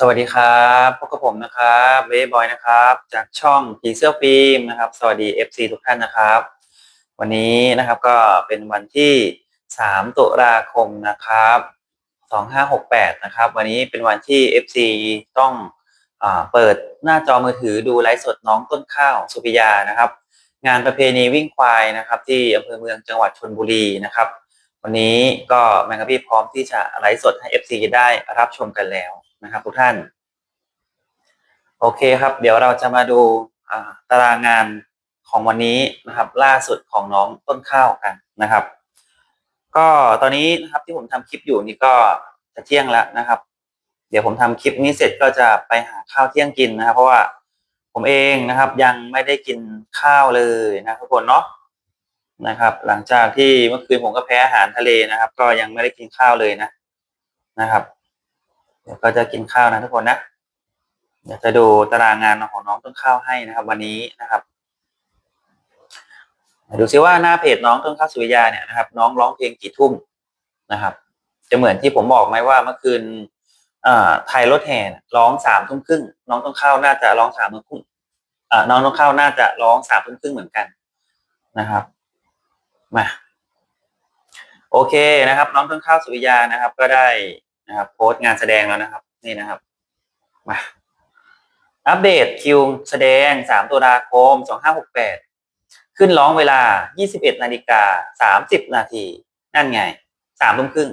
สวัสดีครับพบกับผมนะครับเบย์บอยนะครับ จากช่องผีเสื้อฟิล์มนะครับ สวัสดี FC ทุกท่านนะครับ วันนี้นะครับก็เป็นวันที่ 3 ตุลาคมนะครับ 2568 นะครับ วันนี้เป็นวันที่ FC ต้องอเปิดหน้าจอมือถือดูไลฟ์สดน้องต้นข้าวสุพิยานะครับ งานประเพณีวิ่งควายนะครับ ที่อำเภอเมืองจังหวัดชลบุรีนะครับ วันนี้ก็แมงกะพี่พร้อมที่จะไลฟ์สดให้ FC ได้รับชมกันแล้ว นะครับ ทุกท่าน โอเคครับ เดี๋ยวเราจะมาดูตารางงานของวันนี้นะครับ ล่าสุดของน้องต้นข้าวกันนะครับ ก็ตอนนี้นะครับที่ผมทำคลิปอยู่นี่ก็จะเที่ยงแล้วนะครับ เดี๋ยวผมทำคลิปนี้เสร็จก็จะไปหาข้าวเที่ยงกินนะครับ เพราะว่าผมเองนะครับ ยังไม่ได้กินข้าวเลยนะทุกคนเนาะนะครับ หลังจากที่เมื่อคืนผมก็แพ้อาหารทะเลนะครับ ก็ยังไม่ได้กินข้าวเลยนะนะครับ เดี๋ยวก็จะกินข้าวนะทุกคนนะเดี๋ยวจะดูตารางงานของน้องต้นข้าวให้นะครับ วันนี้นะครับดูซิว่าหน้าเพจน้องต้นข้าวสุริยาเนี่ยนะครับ น้องร้องเพลงกี่ทุ่มนะครับ จะเหมือนที่ผมบอกไหมว่าเมื่อคืนไทยรถแห่ร้องสามทุ่มครึ่งน้องต้นข้าวน่าจะร้องสามทุ่มครึ่งน้องต้นข้าวน่าจะร้องสามทุ่มครึ่งเหมือนกันนะครับมาโอเคนะครับ น้องต้นข้าวสุริยานะครับ ก็ได้ นะครับโพสต์งานแสดงแล้วนะครับ นี่นะครับมาอัปเดตคิวแสดง 3 ตุลาคม 2568 ขึ้นร้องเวลา 21 นาฬิกา 30 นาที นั่นไง3ทุ่มครึ่ง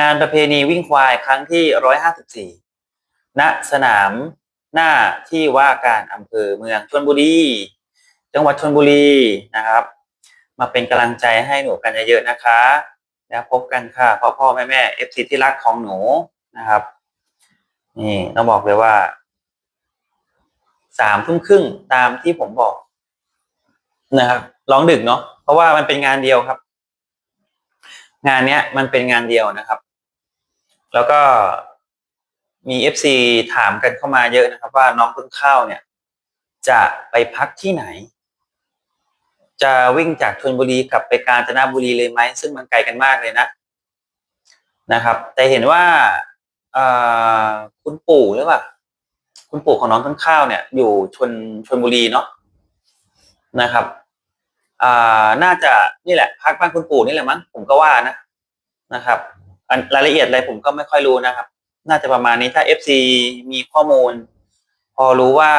งานประเพณีวิ่งควายครั้งที่ 154 ณ สนามหน้าที่ว่าการอำเภอเมืองชลบุรี จังหวัดชลบุรีนะครับ มาเป็นกำลังใจให้หนูกันเยอะๆนะคะ แล้วพบกันค่ะพ่อพ่อแม่แม่เอฟซีที่รักของหนูนะครับ นี่ต้องบอกเลยว่าสามทุ่มครึ่งตามที่ผมบอกนะครับร้องดึกเนาะเพราะว่ามันเป็นงานเดียวครับ งานเนี้ย มันเป็นงานเดียวนะครับ แล้วก็มีเอฟซีถามกันเข้ามาเยอะนะครับ ว่าน้องต้นข้าวเนี่ย จะไปพักที่ไหน จะวิ่งจากชลบุรีกลับไปกาญจนบุรีเลยไหมซึ่งมันไกลกันมากเลยนะนะครับ แต่เห็นว่าคุณปู่หรือเปล่าคุณปู่ของน้องต้นข้าวเนี่ย อยู่ชนชนบุรีเนาะนะครับน่าจะนี่แหละพักบ้านคุณปู่นี่แหละมั้งผมก็ว่านะนะครับรายละเอียดอะไรผมก็ไม่ค่อยรู้นะครับ น่าจะประมาณนี้ถ้า FC มีข้อมูล พอรู้ว่า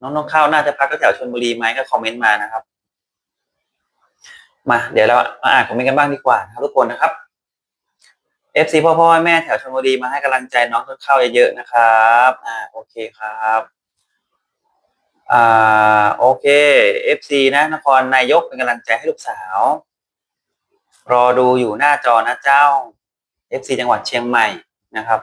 น้องน้องข้าวน่าจะพักแถวชนบุรีไหมก็คอมเมนต์มานะครับ มาเดี๋ยวเรามาอ่านคอมเมนต์กันบ้างดีกว่าครับทุกคนนะครับ FC พ่อพ่อแม่แถวชลบุรีมาให้กำลังใจน้องต้นข้าวเยอะๆนะครับอ่าโอเคครับอ่าโอเค FC นะนครนายกเป็นกำลังใจให้ลูกสาว รอดูอยู่หน้าจอนะเจ้า FC จังหวัดเชียงใหม่นะครับ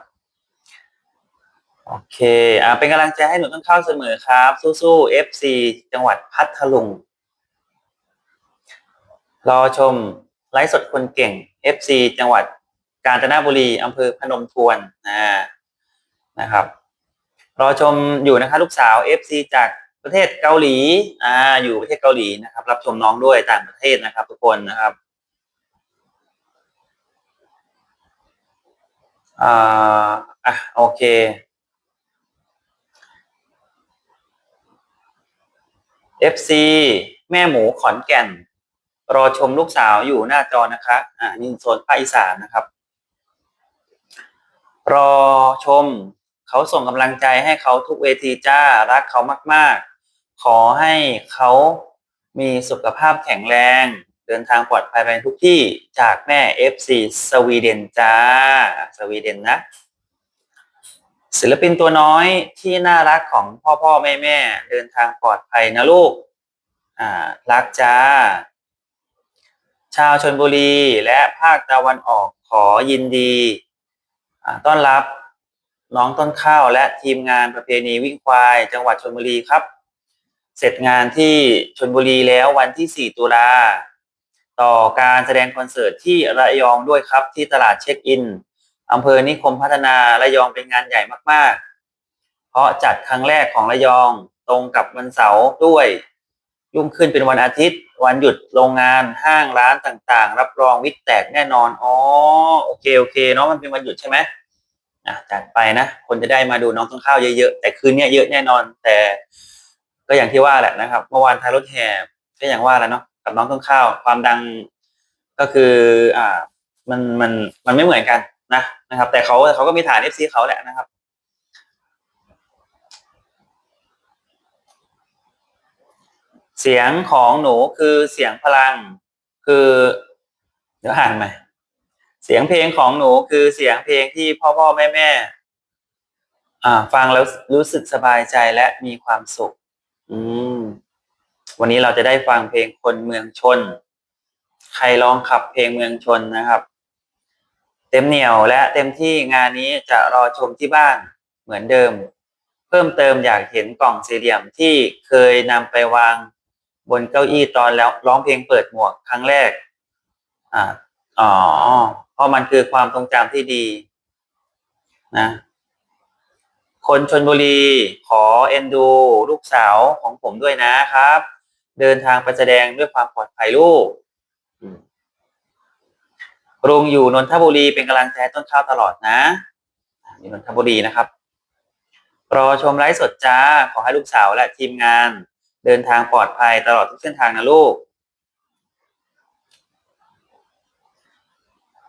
โอเคอ่าเป็นกำลังใจให้หนูต้นข้าวเสมอครับ สู้ๆ FC จังหวัดพัทลุง รอชมไลฟ์สดคนเก่ง FC จังหวัดกาญจนบุรีอำเภอพนมทวนนะครับ รอชมอยู่นะคะลูกสาว FC จากประเทศเกาหลีอ่าอยู่ประเทศเกาหลีนะครับ รับชมน้องด้วยต่างประเทศนะครับ ทุกคนนะครับอ่าอะโอเค FC แม่หมูขอนแก่น รอชมลูกสาวอยู่หน้าจอนะคะอ่านี่โซนภาคอีสานนะครับ รอชมเขาส่งกำลังใจให้เขาทุกเวทีจ้ารักเขามาก ๆ ขอให้เขามีสุขภาพแข็งแรง เดินทางปลอดภัยไปทุกที่จากแม่ FC สวีเดนจ้า สวีเดนนะ ศิลปินตัวน้อยที่น่ารักของพ่อพ่อแม่แม่เดินทางปลอดภัยนะลูก อ่า รักจ้า ชาวชนบุรีและภาคตะวันออกขอยินดีต้อนรับน้องต้นข้าวและทีมงานประเพณีวิ่งควาย จังหวัดชลบุรีครับ เสร็จงานที่ชลบุรีแล้ววันที่ 4 ตุลาต่อการแสดงคอนเสิร์ตที่ระยองด้วยครับที่ตลาดเช็คอินอำเภอนิคมพัฒนาระยองเป็นงานใหญ่มาก ๆ เพราะจัดครั้งแรกของระยองตรงกับวันเสาร์ด้วย ยุ่งขึ้นเป็นวันอาทิตย์ วันหยุดโรงงานห้างร้านต่างๆ รับรองวิทแตกแน่นอนอ๋อโอเคโอเคเนาะมันเป็นวันหยุดใช่ไหมอะจัดไปนะคนจะได้มาดูน้องต้นข้าวเยอะๆแต่คืนนี้เยอะแน่นอน แต่ก็อย่างที่ว่าแหละนะครับ เมื่อวานทายรถแห่ก็อย่างว่าแล้วเนาะกับน้องต้นข้าว ความดังก็คืออ่ามันมันมันไม่เหมือนกันนะนะครับ แต่เขาเขาก็มีฐานเอฟซีเขาแหละนะครับ เสียงของหนูคือเสียงพลัง คือ เดี๋ยวอ่านใหม่เสียงเพลงของหนูคือเสียงเพลงที่พ่อพ่อแม่แม่ฟังแล้วรู้สึกสบายใจและมีความสุข อืม วันนี้เราจะได้ฟังเพลงคนเมืองชน ใครลองขับเพลงเมืองชนนะครับ เต็มเหนียวและเต็มที่งานนี้จะรอชมที่บ้านเหมือนเดิม เพิ่มเติมอยากเห็นกล่องสี่เหลี่ยมที่เคยนำไปวาง บนเก้าอี้ตอนแล้วร้องเพลงเปิดหมวกครั้งแรก อ่าอ๋อเพราะมันคือความทรงจำที่ดี นะ คนชนบุรีขอเอ็นดู ลูกสาวของผมด้วยนะครับ เดินทางไปแสดงด้วยความปลอดภัยลูกรุงอยู่นนทบุรีเป็นกำลังใจต้นข้าวตลอดนะอยู่นนทบุรีนะครับ รอชมไลฟ์สดจ้า ขอให้ลูกสาวและทีมงาน เดินทางปลอดภัยตลอดทุกเส้นทางนะลูก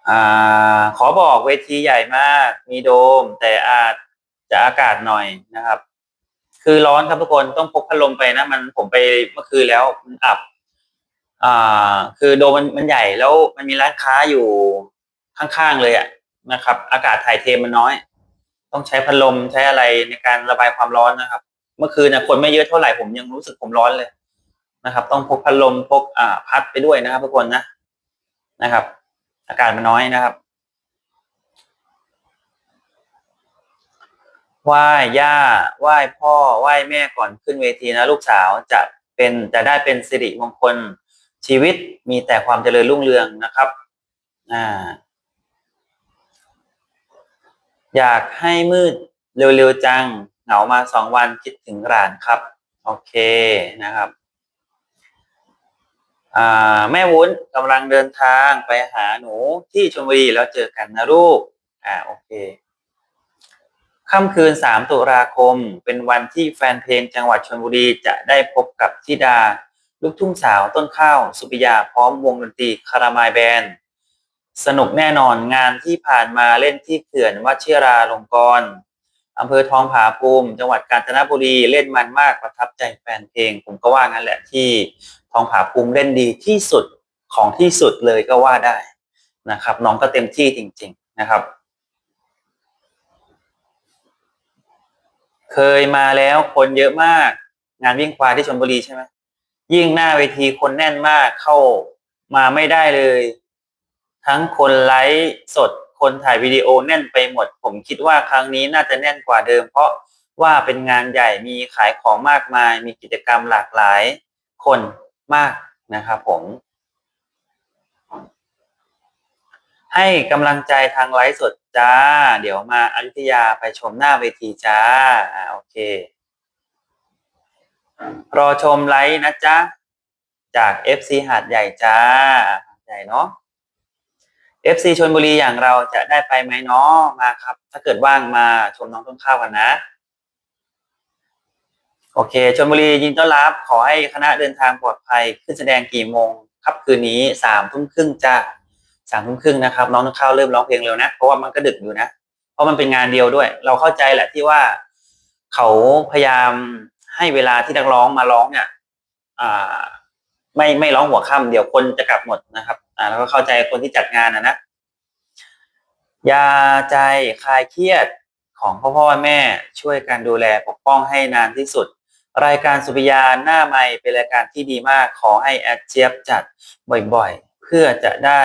อขอบอกเวทีใหญ่มาก มีโดม แต่อาจจะอากาศหน่อยนะครับ คือร้อนครับทุกคนต้องพกพัดลมไปนะ มันผมไปเมื่อคืนแล้วมันอับ อ่า คือโดมมันมันใหญ่แล้วมันมีร้านค้าอยู่ข้างๆเลยอะนะครับ อากาศถ่ายเทมันน้อย ต้องใช้พัดลมใช้อะไรในการระบายความร้อนนะครับ เมื่อคืนนะคนไม่เยอะเท่าไหร่ผมยังรู้สึกผมร้อนเลยนะครับ ต้องพกพัดลมพกอ่าพัดไปด้วยนะครับทุกคนนะนะครับ อากาศมันน้อยนะครับไหว้ย่าไหว้พ่อไหว้แม่ก่อนขึ้นเวทีนะ ลูกสาวจะเป็นจะได้เป็นสิริมงคลชีวิตมีแต่ความเจริญรุ่งเรืองนะครับอ่าอยากให้มืดเร็วๆจัง เหงามาสองวันคิดถึงหลานครับ โอเคนะครับแม่วุ้นกำลังเดินทางไปหาหนูที่ชลบุรีแล้วเจอกันนะลูกอ่าโอเคค่ำคืน 3 ตุลาคม เป็นวันที่แฟนเพลงจังหวัดชลบุรีจะได้พบกับธิดา ลูกทุ่งสาวต้นข้าว สุปิยาพร้อมวงดนตรีคารามายแบนด์สนุกแน่นอนงานที่ผ่านมาเล่นที่เขื่อนวชิราลงกรณ์ อำเภอทองผาภูมิ จังหวัดกาญจนบุรีเล่นมันมากประทับใจแฟนเพลง ผมก็ว่างั้นแหละที่ทองผาภูมิเล่นดีที่สุดของที่สุดเลยก็ว่าได้นะครับ น้องก็เต็มที่จริง ๆนะครับ เคยมาแล้วคนเยอะมาก งานวิ่งควายที่ชลบุรีใช่ไหมยิ่งหน้าเวทีคนแน่นมากเข้ามาไม่ได้เลย ทั้งคนไลฟ์สด คนถ่ายวิดีโอแน่นไปหมด ผมคิดว่าครั้งนี้น่าจะแน่นกว่าเดิม เพราะว่าเป็นงานใหญ่มีขายของมากมาย มีกิจกรรมหลากหลายคนมากนะครับผม ให้กำลังใจทางไลฟ์สดจ้า เดี๋ยวมาอยุธยาไปชมหน้าเวทีจ้าอ่าโอเค รอชมไลฟ์นะจ๊ะ จาก FC หาดใหญ่จ้าใหญ่เนาะ FC ชนบุรีอย่างเราจะได้ไปไหมเนาะมาครับ ถ้าเกิดว่างมาชมน้องต้นข้าวกันนะ โอเคชนบุรียินต้อนรับ ขอให้คณะเดินทางปลอดภัยขึ้นแสดงกี่โมงครับคืนนี้สามทุ่มครึ่งจ้าสามทุ่มครึ่งนะครับ น้องต้นข้าวเริ่มร้องเพลงเร็วนะ เพราะว่ามันก็ดึกอยู่นะ เพราะมันเป็นงานเดียวด้วย เราเข้าใจแหละที่ว่าเขาพยายามให้เวลาที่นักร้องมาร้องเนี่ย อ่า ไม่ไม่ร้องหัวค่ำเดี๋ยวคนจะกลับหมดนะครับ อ่า แล้วก็เข้าใจคนที่จัดงานนะนะยาใจคลายเครียดของพ่อพ่อแม่ช่วยกันดูแลปกป้องให้นานที่สุด รายการสุริยาหน้าใหม่เป็นรายการที่ดีมากขอให้แอดเจี๊ยบจัดบ่อยๆ เพื่อจะได้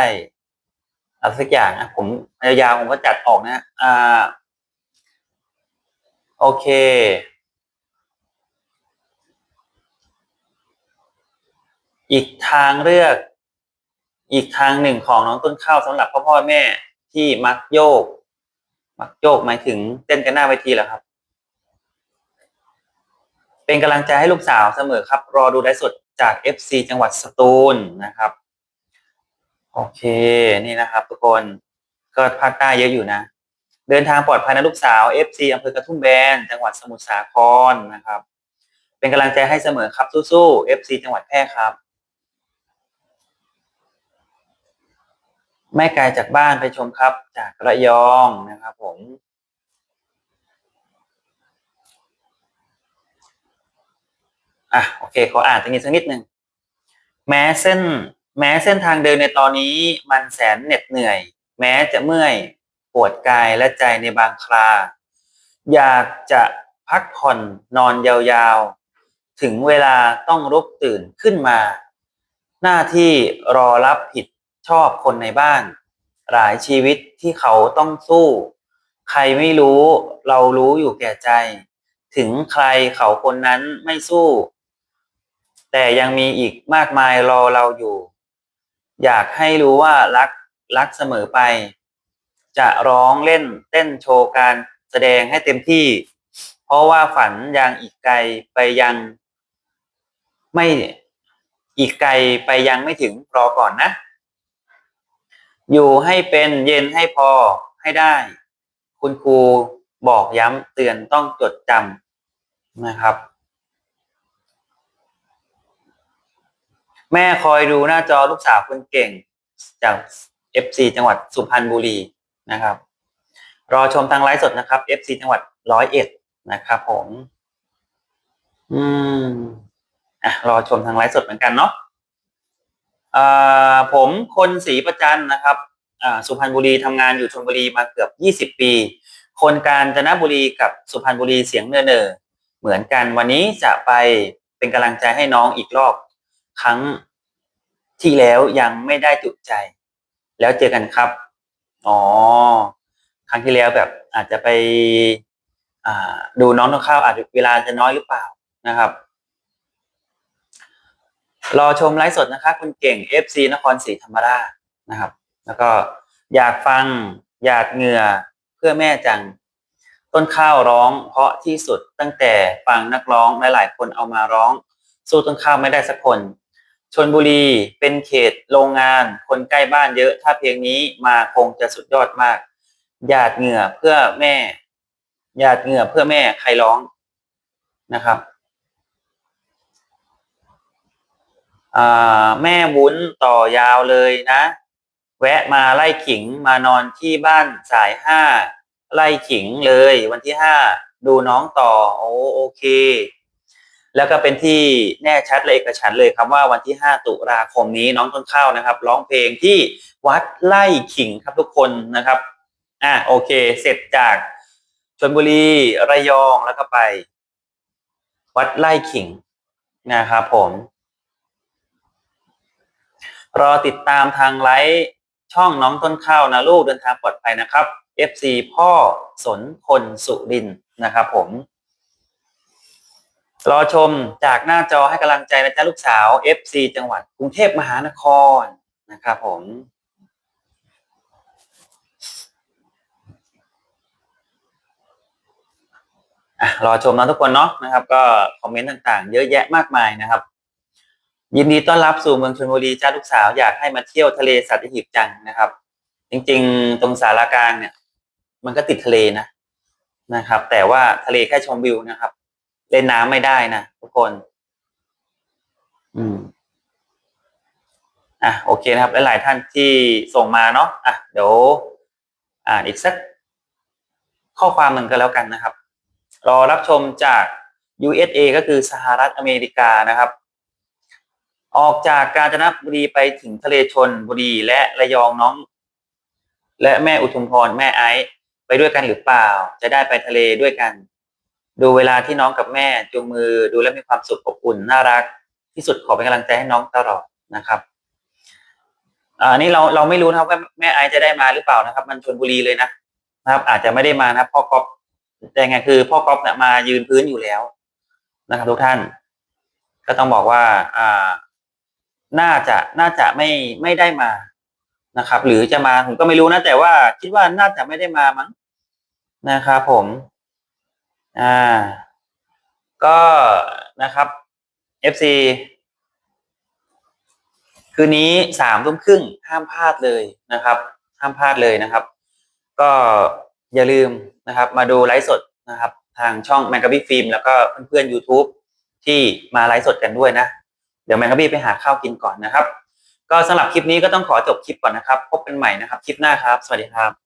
อะไรสักอย่างนะผมยาวๆผมก็จัดออกนะอ่าโอเค อีกทางเลือก อีกทางหนึ่งของน้องต้นข้าวสำหรับพ่อพ่อแม่ที่มักโยก มักโยกหมายถึงเต้นกันหน้าเวทีเหรอครับ เป็นกำลังใจให้ลูกสาวเสมอครับ รอดูได้สดจาก FC จังหวัดสตูลนะครับ โอเคนี่นะครับทุกคนก็ภาคใต้เยอะอยู่นะ เดินทางปลอดภัยนะลูกสาว FC อำเภอกระทุ่มแบนจังหวัดสมุทรสาครนะครับ เป็นกำลังใจให้เสมอครับสู้ๆ FC จังหวัดแพร่ครับ ไม่ไกลจากบ้านไปชมครับ จากระยองนะครับผม อะโอเคขออ่านตรงนี้สักนิดหนึ่งแม้เส้น แม้เส้นทางเดินในตอนนี้มันแสนเหน็ดเหนื่อย แม้จะเมื่อยปวดกายและใจในบางครา อยากจะพักผ่อนนอนยาวๆ ถึงเวลาต้องรุกตื่นขึ้นมา หน้าที่รอรับผิด ชอบคนในบ้าน หลายชีวิตที่เขาต้องสู้ ใครไม่รู้เรารู้อยู่แก่ใจ ถึงใครเขาคนนั้นไม่สู้ แต่ยังมีอีกมากมายรอเราอยู่ อยากให้รู้ว่ารักรักเสมอไป จะร้องเล่นเต้นโชว์การแสดงให้เต็มที่ เพราะว่าฝันยังอีกไกลไปยังไม่อีกไกลไปยังไม่ถึงรอก่อนนะ อยู่ให้เป็นเย็นให้พอให้ได้ คุณครูบอกย้ำเตือนต้องจดจำนะครับ แม่คอยดูหน้าจอลูกสาวคนเก่ง จาก FC จังหวัดสุพรรณบุรีนะครับ รอชมทางไลฟ์สดนะครับ FC จังหวัดร้อยเอ็ดนะครับผม อืม อะ รอชมทางไลฟ์สดเหมือนกันเนาะ ผมคนศรีประจันนะครับอ่าสุพรรณบุรีทำงานอยู่ชลบุรีมาเกือบยี่สิบปี คนกาญจนบุรีกับสุพรรณบุรีเสียงเนอๆเหมือนกันวันนี้จะไปเป็นกำลังใจให้น้องอีกรอบ ครั้งที่แล้วยังไม่ได้จุใจ แล้วเจอกันครับ อ๋อ ครั้งที่แล้วแบบอาจจะไปอ่าดูน้องต้นข้าวอาจจะเวลาจะน้อยหรือเปล่านะครับ รอชมไลฟ์สดนะครับคุณเก่ง FC นครศรีธรรมราชนะครับ แล้วก็อยากฟังอยากเหงื่อเพื่อแม่จัง ต้นข้าวร้อง เพราะที่สุดตั้งแต่ฟังนักร้องหลายๆ คนเอามาร้อง สู้ต้นข้าวไม่ได้สักคนชนบุรีเป็นเขตโรงงานคนใกล้บ้านเยอะ ถ้าเพลงนี้มาคงจะสุดยอดมากหยาดเหงื่อเพื่อแม่หยาดเหงื่อเพื่อแม่ใครร้องนะครับ อ่า แม่วุ้นต่อยาวเลยนะ แวะมาไล่ขิงมานอนที่บ้านสายห้าไล่ขิงเลยวันที่ห้าดูน้องต่อโอโอเค แล้วก็เป็นที่แน่ชัดเลยเอกฉันเลยครับว่าวันที่ห้าตุลาคมนี้น้องต้นข้าวนะครับ ร้องเพลงที่วัดไล่ขิงครับทุกคนนะครับอ่าโอเค เสร็จจากชลบุรีระยองแล้วก็ไป วัดไล่ขิงนะครับผม รอติดตามทางไลฟ์ช่องน้องต้นข้าวนะลูกเดินทางปลอดภัยนะครับ FC พ่อสนคนสุรินทร์นะครับผม รอชมจากหน้าจอให้กำลังใจนะจ๊ะลูกสาว FC จังหวัดกรุงเทพมหานครนะครับผมรอชมนะทุกคนเนาะนะครับ ก็คอมเมนต์ต่างๆ เยอะแยะมากมายนะครับ ยินดีต้อนรับสู่เมืองชลบุรีจ้าลูกสาวอยากให้มาเที่ยวทะเลสัตหีบจังนะครับ จริงๆ ตรงสารากลางเนี่ย มันก็ติดทะเลนะนะครับ แต่ว่าทะเลแค่ชมวิวนะครับ เล่นน้ำไม่ได้นะทุกคน อืมอะโอเคนะครับ หลายๆท่านที่ส่งมาเนาะอะเดี๋ยวอ่านอีกสักข้อความหนึ่งก็แล้วกันนะครับ รอรับชมจาก USA ก็คือสหรัฐอเมริกานะครับ ออกจากกาญจนบุรีไปถึงทะเลชนบุรีและระยองน้อง และแม่อุทุมพรแม่ไอซ์ไปด้วยกันหรือเปล่า จะได้ไปทะเลด้วยกัน ดูเวลาที่น้องกับแม่จูงมือดูแล้วมีความสุขอบอุ่นน่ารัก ที่สุดขอเป็นกำลังใจให้น้องตลอดนะครับอ่านี่เราเราไม่รู้นะครับว่าแม่ไอซ์จะได้มาหรือเปล่านะครับ มันชนบุรีเลยนะนะครับ อาจจะไม่ได้มานะครับพ่อก๊อฟแต่ไงคือ พ่อก๊อฟเนี่ยมายืนพื้นอยู่แล้วนะครับทุกท่าน ก็ต้องบอกว่า อ่า น่าจะน่าจะไม่ไม่ได้มานะครับ หรือจะมาผมก็ไม่รู้นะ แต่ว่าคิดว่าน่าจะไม่ได้มามั้งนะครับผม อ่า ก็นะครับ FC คืนนี้สามทุ่มครึ่งห้ามพลาดเลยนะครับ ห้ามพลาดเลยนะครับ ก็อย่าลืมนะครับ มาดูไลฟ์สดนะครับ ทางช่องแมงกะบี้ฟิล์มแล้วก็เพื่อนๆ YouTube ที่มาไลฟ์สดกันด้วยนะ เดี๋ยวแมงกะบี้ไปหาข้าวกินก่อนนะครับ ก็สำหรับคลิปนี้ก็ต้องขอจบคลิปก่อนนะครับ พบกันใหม่นะครับ คลิปหน้าครับ สวัสดีครับ